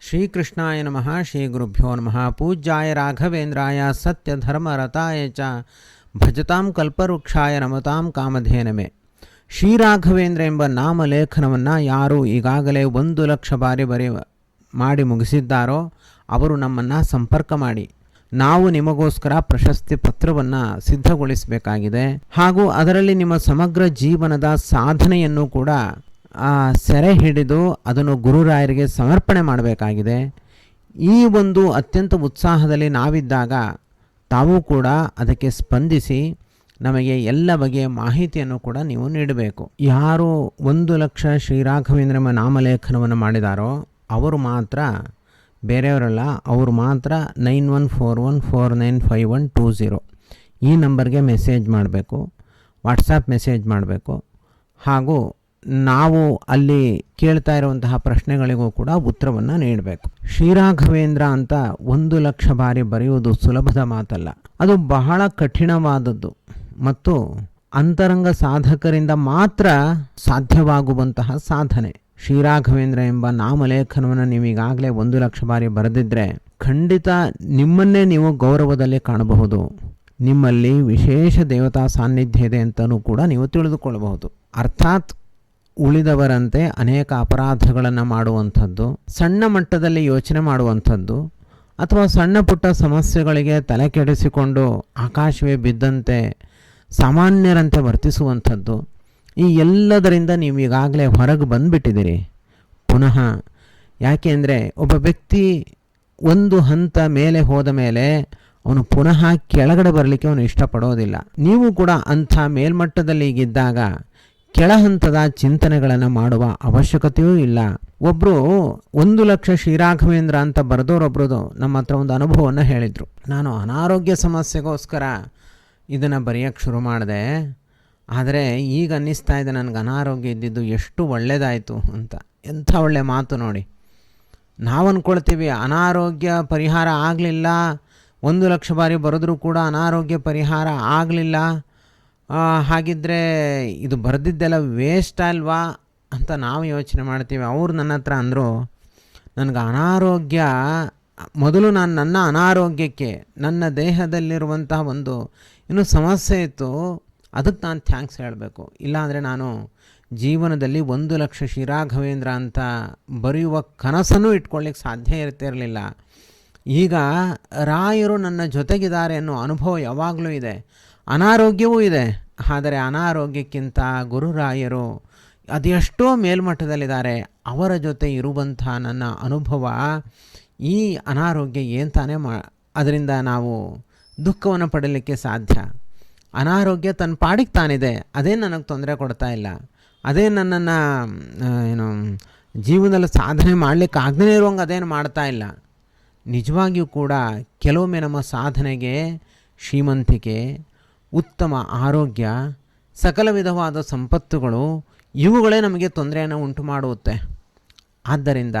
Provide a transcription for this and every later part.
ಶ್ರೀಕೃಷ್ಣಾಯ ನಮಃ ಶ್ರೀ ಗುರುಭ್ಯೋ ನಮಃ. ಪೂಜ್ಯಾಯ ರಾಘವೇಂದ್ರಾಯ, ಸತ್ಯಧರ್ಮರತಾಯ ಚ ಭಜತಾಂ ಕಲ್ಪವೃಕ್ಷಾಯ ನಮತಾಂ ಕಾಮಧೇನಮೆ. ಶ್ರೀರಾಘವೇಂದ್ರ ಎಂಬ ನಾಮಲೇಖನವನ್ನು ಯಾರು ಈಗಾಗಲೇ ಒಂದು ಲಕ್ಷ ಬಾರಿ ಬರೆಯ ಮಾಡಿ ಮುಗಿಸಿದ್ದಾರೋ ಅವರು ನಮ್ಮನ್ನು ಸಂಪರ್ಕ ಮಾಡಿ. ನಾವು ನಿಮಗೋಸ್ಕರ ಪ್ರಶಸ್ತಿ ಪತ್ರವನ್ನು ಸಿದ್ಧಗೊಳಿಸಬೇಕಾಗಿದೆ. ಹಾಗೂ ಅದರಲ್ಲಿ ನಿಮ್ಮ ಸಮಗ್ರ ಜೀವನದ ಸಾಧನೆಯನ್ನು ಕೂಡ ಆ, ಸೆರೆ ಹಿಡಿದು ಅದನ್ನು ಗುರುರಾಯರಿಗೆ ಸಮರ್ಪಣೆ ಮಾಡಬೇಕಾಗಿದೆ. ಈ ಒಂದು ಅತ್ಯಂತ ಉತ್ಸಾಹದಲ್ಲಿ ನಾವಿದ್ದಾಗ ತಾವು ಕೂಡ ಅದಕ್ಕೆ ಸ್ಪಂದಿಸಿ ನಮಗೆ ಎಲ್ಲ ಬಗೆಯ ಮಾಹಿತಿಯನ್ನು ಕೂಡ ನೀವು ನೀಡಬೇಕು. ಯಾರು ಒಂದು ಲಕ್ಷ ಶ್ರೀರಾಘವೇಂದ್ರ ಎಂಬ ನಾಮಲೇಖನವನ್ನು ಮಾಡಿದಾರೋ ಅವರು ಮಾತ್ರ ಬೇರೆಯವರಲ್ಲ ಅವರು ಮಾತ್ರ nine one four one four nine five one two zero ಈ ನಂಬರ್ಗೆ ಮೆಸೇಜ್ ಮಾಡಬೇಕು ವಾಟ್ಸಪ್ ಮೆಸೇಜ್ ಮಾಡಬೇಕು ಹಾಗೂ ನಾವು ಅಲ್ಲಿ ಕೇಳ್ತಾ ಇರುವಂತಹ ಪ್ರಶ್ನೆಗಳಿಗೂ ಕೂಡ ಉತ್ತರವನ್ನು ನೀಡಬೇಕು. ಶ್ರೀರಾಘವೇಂದ್ರ ಅಂತ ಒಂದು ಲಕ್ಷ ಬಾರಿ ಬರೆಯುವುದು ಸುಲಭದ ಮಾತಲ್ಲ. ಅದು ಬಹಳ ಕಠಿಣವಾದದ್ದು ಮತ್ತು ಅಂತರಂಗ ಸಾಧಕರಿಂದ ಮಾತ್ರ ಸಾಧ್ಯವಾಗುವಂತಹ ಸಾಧನೆ. ಶ್ರೀರಾಘವೇಂದ್ರ ಎಂಬ ನಾಮಲೇಖನವನ್ನು ನೀವೀಗಾಗಲೇ ಒಂದು ಲಕ್ಷ ಬಾರಿ ಬರೆದಿದ್ದರೆ ಖಂಡಿತ ನಿಮ್ಮನ್ನೇ ನೀವು ಗೌರವದಲ್ಲಿ ಕಾಣಬಹುದು. ನಿಮ್ಮಲ್ಲಿ ವಿಶೇಷ ದೇವತಾ ಸಾನ್ನಿಧ್ಯ ಇದೆ ಅಂತಲೂ ಕೂಡ ನೀವು ತಿಳಿದುಕೊಳ್ಳಬಹುದು. ಅರ್ಥಾತ್ ಉಳಿದವರಂತೆ ಅನೇಕ ಅಪರಾಧಗಳನ್ನು ಮಾಡುವಂಥದ್ದು, ಸಣ್ಣ ಮಟ್ಟದಲ್ಲಿ ಯೋಚನೆ ಮಾಡುವಂಥದ್ದು, ಅಥವಾ ಸಣ್ಣ ಪುಟ್ಟ ಸಮಸ್ಯೆಗಳಿಗೆ ತಲೆ ಕೆಡಿಸಿಕೊಂಡು ಆಕಾಶವೇ ಬಿದ್ದಂತೆ ಸಾಮಾನ್ಯರಂತೆ ವರ್ತಿಸುವಂಥದ್ದು, ಈ ಎಲ್ಲದರಿಂದ ನೀವು ಈಗಾಗಲೇ ಹೊರಗೆ ಬಂದುಬಿಟ್ಟಿದ್ದೀರಿ. ಪುನಃ, ಯಾಕೆ ಅಂದರೆ ಒಬ್ಬ ವ್ಯಕ್ತಿ ಒಂದು ಹಂತ ಮೇಲೆ ಹೋದ ಮೇಲೆ ಅವನು ಪುನಃ ಕೆಳಗಡೆ ಬರಲಿಕ್ಕೆ ಅವನು ಇಷ್ಟಪಡೋದಿಲ್ಲ. ನೀವು ಕೂಡ ಅಂಥ ಮೇಲ್ಮಟ್ಟದಲ್ಲಿ ಈಗಿದ್ದಾಗ ಕೆಳ ಹಂತದ ಚಿಂತನೆಗಳನ್ನು ಮಾಡುವ ಅವಶ್ಯಕತೆಯೂ ಇಲ್ಲ. ಒಬ್ಬರು ಒಂದು ಲಕ್ಷ ಶ್ರೀರಾಘವೇಂದ್ರ ಅಂತ ಬರೆದವರೊಬ್ರದು ನಮ್ಮ ಹತ್ರ ಒಂದು ಅನುಭವವನ್ನು ಹೇಳಿದರು. ನಾನು ಅನಾರೋಗ್ಯ ಸಮಸ್ಯೆಗೋಸ್ಕರ ಇದನ್ನು ಬರೆಯೋಕ್ಕೆ ಶುರು ಮಾಡಿದೆ. ಆದರೆ ಈಗ ಅನ್ನಿಸ್ತಾ ಇದೆ ನನಗೆ ಅನಾರೋಗ್ಯ ಇದ್ದಿದ್ದು ಎಷ್ಟು ಒಳ್ಳೆಯದಾಯಿತು ಅಂತ. ಎಂಥ ಒಳ್ಳೆಯ ಮಾತು ನೋಡಿ. ನಾವು ಅಂದ್ಕೊಳ್ತೀವಿ ಅನಾರೋಗ್ಯ ಪರಿಹಾರ ಆಗಲಿಲ್ಲ. ಒಂದು ಲಕ್ಷ ಬಾರಿ ಬರೆದ್ರೂ ಕೂಡ ಅನಾರೋಗ್ಯ ಪರಿಹಾರ ಆಗಲಿಲ್ಲ. ಹಾಗಿದ್ದರೆ ಇದು ಬರೆದಿದ್ದೆಲ್ಲ ವೇಸ್ಟ್ ಅಲ್ವಾ ಅಂತ ನಾವು ಯೋಚನೆ ಮಾಡ್ತೀವಿ. ಅವರು ನನ್ನ ಹತ್ರ ಅಂದರು, ನನಗೆ ಅನಾರೋಗ್ಯ, ಮೊದಲು ನಾನು ನನ್ನ ಅನಾರೋಗ್ಯಕ್ಕೆ, ನನ್ನ ದೇಹದಲ್ಲಿರುವಂತಹ ಒಂದು ಇನ್ನೂ ಸಮಸ್ಯೆ ಇತ್ತು, ಅದಕ್ಕೆ ನಾನು ಥ್ಯಾಂಕ್ಸ್ ಹೇಳಬೇಕು. ಇಲ್ಲಾಂದರೆ ನಾನು ಜೀವನದಲ್ಲಿ ಒಂದು ಲಕ್ಷ ಶಿರಾಘವೇಂದ್ರ ಅಂತ ಬರೆಯುವ ಕನಸನ್ನು ಇಟ್ಕೊಳ್ಳಿಕ್ಕೆ ಸಾಧ್ಯ ಇರ್ತಿರಲಿಲ್ಲ. ಈಗ ರಾಯರು ನನ್ನ ಜೊತೆಗಿದ್ದಾರೆ ಅನ್ನೋ ಅನುಭವ ಯಾವಾಗಲೂ ಇದೆ. ಅನಾರೋಗ್ಯವೂ ಇದೆ. ಆದರೆ ಅನಾರೋಗ್ಯಕ್ಕಿಂತ ಗುರುರಾಯರು ಅದೆಷ್ಟೋ ಮೇಲ್ಮಟ್ಟದಲ್ಲಿದ್ದಾರೆ. ಅವರ ಜೊತೆ ಇರುವಂಥ ನನ್ನ ಅನುಭವ ಈ ಅನಾರೋಗ್ಯ ಏನು ತಾನೇ ಮಾ, ಅದರಿಂದ ನಾವು ದುಃಖವನ್ನು ಪಡಲಿಕ್ಕೆ ಸಾಧ್ಯ. ಅನಾರೋಗ್ಯ ತನ್ನ ಪಾಡಿಗೆ ತಾನಿದೆ. ಅದೇ ನನಗೆ ತೊಂದರೆ ಕೊಡ್ತಾ ಇಲ್ಲ. ಅದೇ ನನ್ನನ್ನು ಏನು, ಜೀವನದಲ್ಲಿ ಸಾಧನೆ ಮಾಡಲಿಕ್ಕೆ ಆಗದೇ ಇರುವಂಗೆ ಅದೇನು ಮಾಡ್ತಾ ಇಲ್ಲ. ನಿಜವಾಗಿಯೂ ಕೂಡ ಕೆಲವೊಮ್ಮೆ ನಮ್ಮ ಸಾಧನೆಗೆ ಶ್ರೀಮಂತಿಕೆ ಉತ್ತಮ ಆರೋಗ್ಯ ಸಕಲ ವಿಧವಾದ ಸಂಪತ್ತುಗಳು, ಇವುಗಳೇ ನಮಗೆ ತೊಂದರೆಯನ್ನು ಉಂಟು ಮಾಡುತ್ತೆ ಆದ್ದರಿಂದ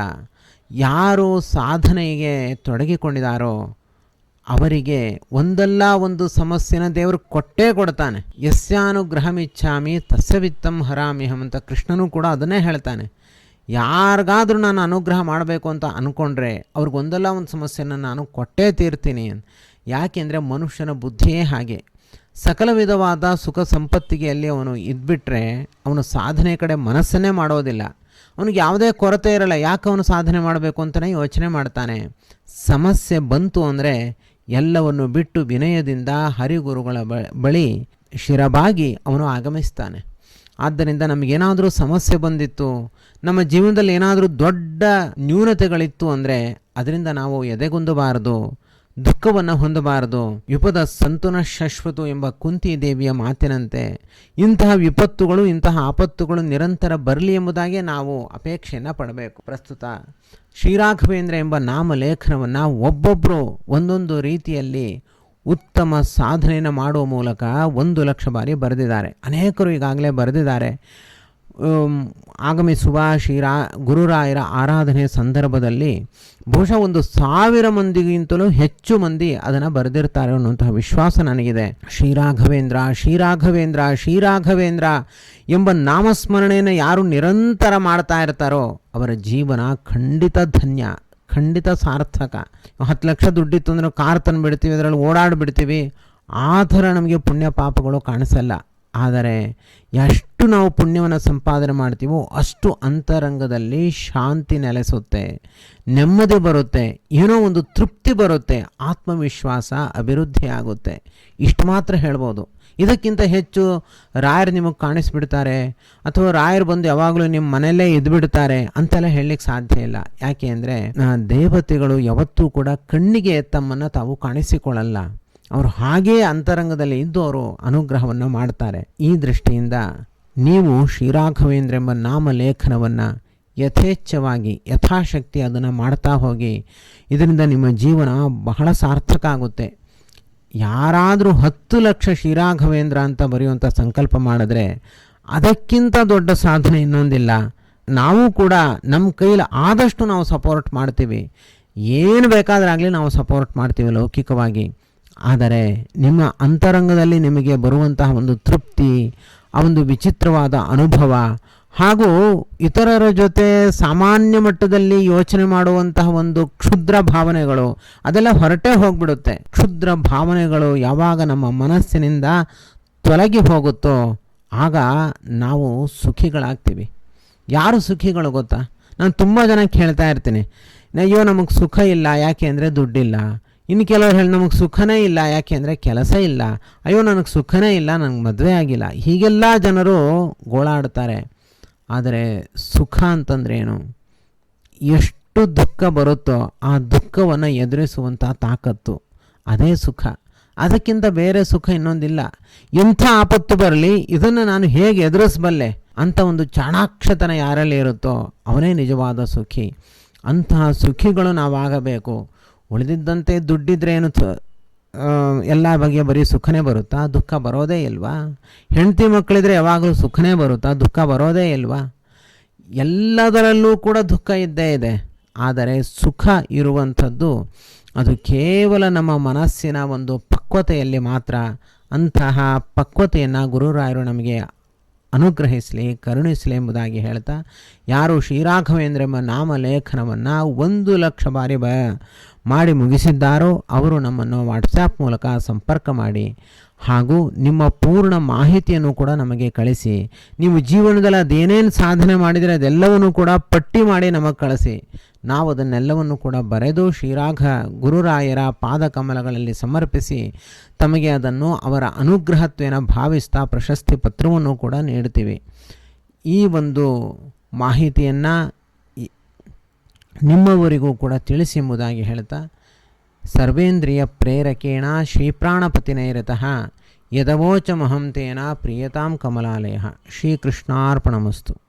ಯಾರು ಸಾಧನೆಗೆ ತೊಡಗಿಕೊಂಡಿದ್ದಾರೋ ಅವರಿಗೆ ಒಂದಲ್ಲ ಒಂದು ಸಮಸ್ಯೆನ ದೇವರು ಕೊಟ್ಟೇ ಕೊಡ್ತಾನೆ. ಯಸ್ಯಾನುಗ್ರಹಮಿಚ್ಛಾಮಿ ತಸ್ಯ ವಿತ್ತಂ ಅಂತ ಕೃಷ್ಣನೂ ಕೂಡ ಅದನ್ನೇ ಹೇಳ್ತಾನೆ. ಯಾರಿಗಾದರೂ ನಾನು ಅನುಗ್ರಹ ಮಾಡಬೇಕು ಅಂತ ಅಂದ್ಕೊಂಡ್ರೆ ಅವ್ರಿಗೊಂದಲ್ಲ ಒಂದು ಸಮಸ್ಯೆನ ನಾನು ಕೊಟ್ಟೇ ತೀರ್ತೀನಿ. ಯಾಕೆಂದರೆ ಮನುಷ್ಯನ ಬುದ್ಧಿಯೇ ಹಾಗೆ. ಸಕಲ ವಿಧವಾದ ಸುಖ ಸಂಪತ್ತಿಗೆ ಅಲ್ಲಿ ಅವನು ಇದ್ಬಿಟ್ರೆ ಅವನು ಸಾಧನೆ ಕಡೆ ಮನಸ್ಸನ್ನೇ ಮಾಡೋದಿಲ್ಲ. ಅವನಿಗೆ ಯಾವುದೇ ಕೊರತೆ ಇರಲ್ಲ. ಯಾಕೆ ಅವನು ಸಾಧನೆ ಮಾಡಬೇಕು ಅಂತಲೇ ಯೋಚನೆ ಮಾಡ್ತಾನೆ. ಸಮಸ್ಯೆ ಬಂತು ಅಂದರೆ ಎಲ್ಲವನ್ನು ಬಿಟ್ಟು ವಿನಯದಿಂದ ಹರಿಗುರುಗಳ ಬಳಿ ಶಿರಬಾಗಿ ಅವನು ಆಗಮಿಸ್ತಾನೆ. ಆದ್ದರಿಂದ ನಮಗೇನಾದರೂ ಸಮಸ್ಯೆ ಬಂದಿತ್ತು, ನಮ್ಮ ಜೀವನದಲ್ಲಿ ಏನಾದರೂ ದೊಡ್ಡ ನ್ಯೂನತೆಗಳಿತ್ತು ಅಂದರೆ ಅದರಿಂದ ನಾವು ಎದೆಗುಂದಬಾರದು. ದುಃಖವನ್ನು ಹೊಂದಬಾರದು. ವಿಪದ ಸಂತುನ ಶಾಶ್ವತು ಎಂಬ ಕುಂತಿ ದೇವಿಯ ಮಾತಿನಂತೆ ಇಂತಹ ವಿಪತ್ತುಗಳು, ಇಂತಹ ಆಪತ್ತುಗಳು ನಿರಂತರ ಬರಲಿ ಎಂಬುದಾಗಿ ನಾವು ಅಪೇಕ್ಷೆಯನ್ನು ಪಡಬೇಕು. ಪ್ರಸ್ತುತ ಶ್ರೀರಾಘವೇಂದ್ರ ಎಂಬ ನಾಮಲೇಖನವನ್ನು ಒಬ್ಬೊಬ್ಬರು ಒಂದೊಂದು ರೀತಿಯಲ್ಲಿ ಉತ್ತಮ ಸಾಧನೆಯನ್ನು ಮಾಡುವ ಮೂಲಕ ಒಂದು ಲಕ್ಷ ಬಾರಿ ಬರೆದಿದ್ದಾರೆ. ಅನೇಕರು ಈಗಾಗಲೇ ಬರೆದಿದ್ದಾರೆ. ಆಗಮಿಸುವ ಶ್ರೀರಾ ಗುರುರಾಯರ ಆರಾಧನೆ ಸಂದರ್ಭದಲ್ಲಿ ಬಹುಶಃ ಒಂದು ಸಾವಿರ ಮಂದಿಗಿಂತಲೂ ಹೆಚ್ಚು ಮಂದಿ ಅದನ್ನು ಬರೆದಿರ್ತಾರೆ ಅನ್ನುವಂತಹ ವಿಶ್ವಾಸ ನನಗಿದೆ. ಶ್ರೀರಾಘವೇಂದ್ರ ಶ್ರೀರಾಘವೇಂದ್ರ ಶ್ರೀರಾಘವೇಂದ್ರ ಎಂಬ ನಾಮಸ್ಮರಣೆಯನ್ನು ಯಾರು ನಿರಂತರ ಮಾಡ್ತಾ ಇರ್ತಾರೋ ಅವರ ಜೀವನ ಖಂಡಿತ ಧನ್ಯ, ಖಂಡಿತ ಸಾರ್ಥಕ. ಹತ್ತು ಲಕ್ಷ ದುಡ್ಡಿತ್ತು ಅಂದರೆ ಕಾರ್ ತಂದುಬಿಡ್ತೀವಿ, ಅದರಲ್ಲಿ ಓಡಾಡಿಬಿಡ್ತೀವಿ. ಆ ಥರ ನಮಗೆ ಪುಣ್ಯ ಪಾಪಗಳು ಕಾಣಿಸಲ್ಲ. ಆದರೆ ಎಷ್ಟು ನಾವು ಪುಣ್ಯವನ್ನು ಸಂಪಾದನೆ ಮಾಡ್ತೀವೋ ಅಷ್ಟು ಅಂತರಂಗದಲ್ಲಿ ಶಾಂತಿ ನೆಲೆಸುತ್ತೆ, ನೆಮ್ಮದಿ ಬರುತ್ತೆ, ಏನೋ ಒಂದು ತೃಪ್ತಿ ಬರುತ್ತೆ, ಆತ್ಮವಿಶ್ವಾಸ ಅಭಿವೃದ್ಧಿ ಆಗುತ್ತೆ. ಇಷ್ಟು ಮಾತ್ರ ಹೇಳ್ಬೋದು. ಇದಕ್ಕಿಂತ ಹೆಚ್ಚು ರಾಯರು ನಿಮಗೆ ಕಾಣಿಸ್ಬಿಡ್ತಾರೆ, ಅಥವಾ ರಾಯರು ಬಂದು ಯಾವಾಗಲೂ ನಿಮ್ಮ ಮನೆಯಲ್ಲೇ ಇದ್ಬಿಡ್ತಾರೆ ಅಂತೆಲ್ಲ ಹೇಳಲಿಕ್ಕೆ ಸಾಧ್ಯ ಇಲ್ಲ. ಯಾಕೆ ಅಂದರೆ ದೇವತೆಗಳು ಯಾವತ್ತೂ ಕೂಡ ಕಣ್ಣಿಗೆ ತಮ್ಮನ್ನು ತಾವು ಕಾಣಿಸಿಕೊಳ್ಳಲ್ಲ. ಅವರು ಹಾಗೇ ಅಂತರಂಗದಲ್ಲಿ ಇದ್ದು ಅವರು ಅನುಗ್ರಹವನ್ನು ಮಾಡ್ತಾರೆ. ಈ ದೃಷ್ಟಿಯಿಂದ ನೀವು ಶ್ರೀರಾಘವೇಂದ್ರ ಎಂಬ ನಾಮಲೇಖನವನ್ನು ಯಥೇಚ್ಛವಾಗಿ, ಯಥಾಶಕ್ತಿ ಅದನ್ನು ಮಾಡ್ತಾ ಹೋಗಿ, ಇದರಿಂದ ನಿಮ್ಮ ಜೀವನ ಬಹಳ ಸಾರ್ಥಕ ಆಗುತ್ತೆ. ಯಾರಾದರೂ ಹತ್ತು ಲಕ್ಷ ಶ್ರೀರಾಘವೇಂದ್ರ ಅಂತ ಬರೆಯುವಂಥ ಸಂಕಲ್ಪ ಮಾಡಿದ್ರೆ ಅದಕ್ಕಿಂತ ದೊಡ್ಡ ಸಾಧನೆ ಇನ್ನೊಂದಿಲ್ಲ. ನಾವು ಕೂಡ ನಮ್ಮ ಕೈಲಿ ಆದಷ್ಟು ನಾವು ಸಪೋರ್ಟ್ ಮಾಡ್ತೀವಿ. ಏನು ಬೇಕಾದ್ರಾಗಲಿ ನಾವು ಸಪೋರ್ಟ್ ಮಾಡ್ತೀವಿ ಲೌಕಿಕವಾಗಿ. ಆದರೆ ನಿಮ್ಮ ಅಂತರಂಗದಲ್ಲಿ ನಿಮಗೆ ಬರುವಂತಹ ಒಂದು ತೃಪ್ತಿ, ಆ ಒಂದು ವಿಚಿತ್ರವಾದ ಅನುಭವ ಹಾಗೂ ಇತರರ ಜೊತೆ ಸಾಮಾನ್ಯ ಮಟ್ಟದಲ್ಲಿ ಯೋಚನೆ ಮಾಡುವಂತಹ ಒಂದು ಕ್ಷುದ್ರ ಭಾವನೆಗಳು, ಅದೆಲ್ಲ ಹೊರಟೇ ಹೋಗ್ಬಿಡುತ್ತೆ. ಕ್ಷುದ್ರ ಭಾವನೆಗಳು ಯಾವಾಗ ನಮ್ಮ ಮನಸ್ಸಿನಿಂದ ತೊಲಗಿ ಹೋಗುತ್ತೋ, ಆಗ ನಾವು ಸುಖಿಗಳಾಗ್ತೀವಿ. ಯಾರು ಸುಖಿಗಳು ಗೊತ್ತಾ? ನಾನು ತುಂಬ ಜನ ಹೇಳ್ತಾ ಇರ್ತೀನಿ. ಅಯ್ಯೋ, ನಮಗೆ ಸುಖ ಇಲ್ಲ, ಯಾಕೆ ಅಂದರೆ ದುಡ್ಡಿಲ್ಲ. ಇನ್ನು ಕೆಲವರು ಹೇಳಿ, ನಮಗೆ ಸುಖನೇ ಇಲ್ಲ. ಯಾಕೆ ಅಂದರೆ ಕೆಲಸ ಇಲ್ಲ. ಅಯ್ಯೋ, ನನಗೆ ಸುಖನೇ ಇಲ್ಲ, ನನಗೆ ಮದುವೆ ಆಗಿಲ್ಲ. ಹೀಗೆಲ್ಲ ಜನರು ಗೋಳಾಡ್ತಾರೆ. ಆದರೆ ಸುಖ ಅಂತಂದ್ರೆ ಏನು? ಎಷ್ಟು ದುಃಖ ಬರುತ್ತೋ ಆ ದುಃಖವನ್ನು ಎದುರಿಸುವಂಥ ತಾಕತ್ತು. ಅದೇ ಸುಖ. ಅದಕ್ಕಿಂತ ಬೇರೆ ಸುಖ ಇನ್ನೊಂದಿಲ್ಲ. ಎಂಥ ಆಪತ್ತು ಬರಲಿ, ಇದನ್ನು ನಾನು ಹೇಗೆ ಎದುರಿಸಬಲ್ಲೆ ಅಂತ ಒಂದು ಚಾಣಾಕ್ಷತನ ಯಾರಲ್ಲಿ ಇರುತ್ತೋ, ಅವನೇ ನಿಜವಾದ ಸುಖಿ. ಅಂತಹ ಸುಖಿಗಳು ನಾವಾಗಬೇಕು. ಉಳಿದಿದ್ದಂತೆ ದುಡ್ಡಿದ್ರೆ ಏನು ಎಲ್ಲ ಬಗೆಯ ಬರೀ ಸುಖನೇ ಬರುತ್ತಾ? ದುಃಖ ಬರೋದೇ ಇಲ್ವಾ? ಹೆಂಡತಿ ಮಕ್ಕಳಿದ್ರೆ ಯಾವಾಗಲೂ ಸುಖನೇ ಬರುತ್ತಾ? ದುಃಖ ಬರೋದೇ ಇಲ್ವಾ? ಎಲ್ಲದರಲ್ಲೂ ಕೂಡ ದುಃಖ ಇದ್ದೇ ಇದೆ. ಆದರೆ ಸುಖ ಇರುವಂಥದ್ದು ಅದು ಕೇವಲ ನಮ್ಮ ಮನಸ್ಸಿನ ಒಂದು ಪಕ್ವತೆಯಲ್ಲಿ ಮಾತ್ರ. ಅಂತಹ ಪಕ್ವತೆಯನ್ನು ಗುರುರಾಯರು ನಮಗೆ ಅನುಗ್ರಹಿಸಲಿ, ಕರುಣಿಸಲಿ ಎಂಬುದಾಗಿ ಹೇಳ್ತಾ, ಯಾರು ಶ್ರೀರಾಘವೇಂದ್ರ ಎಂಬ ನಾಮಲೇಖನವನ್ನು ಒಂದು ಲಕ್ಷ ಬಾರಿ ಬ ಮಾಡಿ ಮುಗಿಸಿದ್ದಾರೋ ಅವರು ನಮ್ಮನ್ನು ವಾಟ್ಸಾಪ್ ಮೂಲಕ ಸಂಪರ್ಕ ಮಾಡಿ ಹಾಗೂ ನಿಮ್ಮ ಪೂರ್ಣ ಮಾಹಿತಿಯನ್ನು ಕೂಡ ನಮಗೆ ಕಳಿಸಿ. ನೀವು ಜೀವನದಲ್ಲಿ ಅದೇನೇನು ಸಾಧನೆ ಮಾಡಿದರೆ ಅದೆಲ್ಲವನ್ನು ಕೂಡ ಪಟ್ಟಿ ಮಾಡಿ ನಮಗೆ ಕಳಿಸಿ. ನಾವು ಅದನ್ನೆಲ್ಲವನ್ನು ಕೂಡ ಬರೆದು ಶ್ರೀರಾಘ ಗುರುರಾಯರ ಪಾದಕಮಲಗಳಲ್ಲಿ ಸಮರ್ಪಿಸಿ ತಮಗೆ ಅದನ್ನು ಅವರ ಅನುಗ್ರಹತ್ವೇನ ಭಾವಿಸ್ತಾ ಪ್ರಶಸ್ತಿ ಪತ್ರವನ್ನು ಕೂಡ ನೀಡ್ತೀವಿ ಈ ಒಂದು ಮಾಹಿತಿಯನ್ನು ನಿಮ್ಮವರಿಗೂ ಕೂಡ ತಿಳಿಸಿ ಎಂಬುದಾಗಿ ಹೇಳ್ತಾ ಸರ್ವೇಂದ್ರಿಯ ಪ್ರೇರಕೇಣ ಶ್ರೀಪ್ರಾಣಪತಿನೈರತಃ ಯದವೋಚಮಹಂ ತೇನ ಪ್ರಿಯತಾಂ ಕಮಲಾಲಯ. ಶ್ರೀಕೃಷ್ಣಾರ್ಪಣಮಸ್ತು.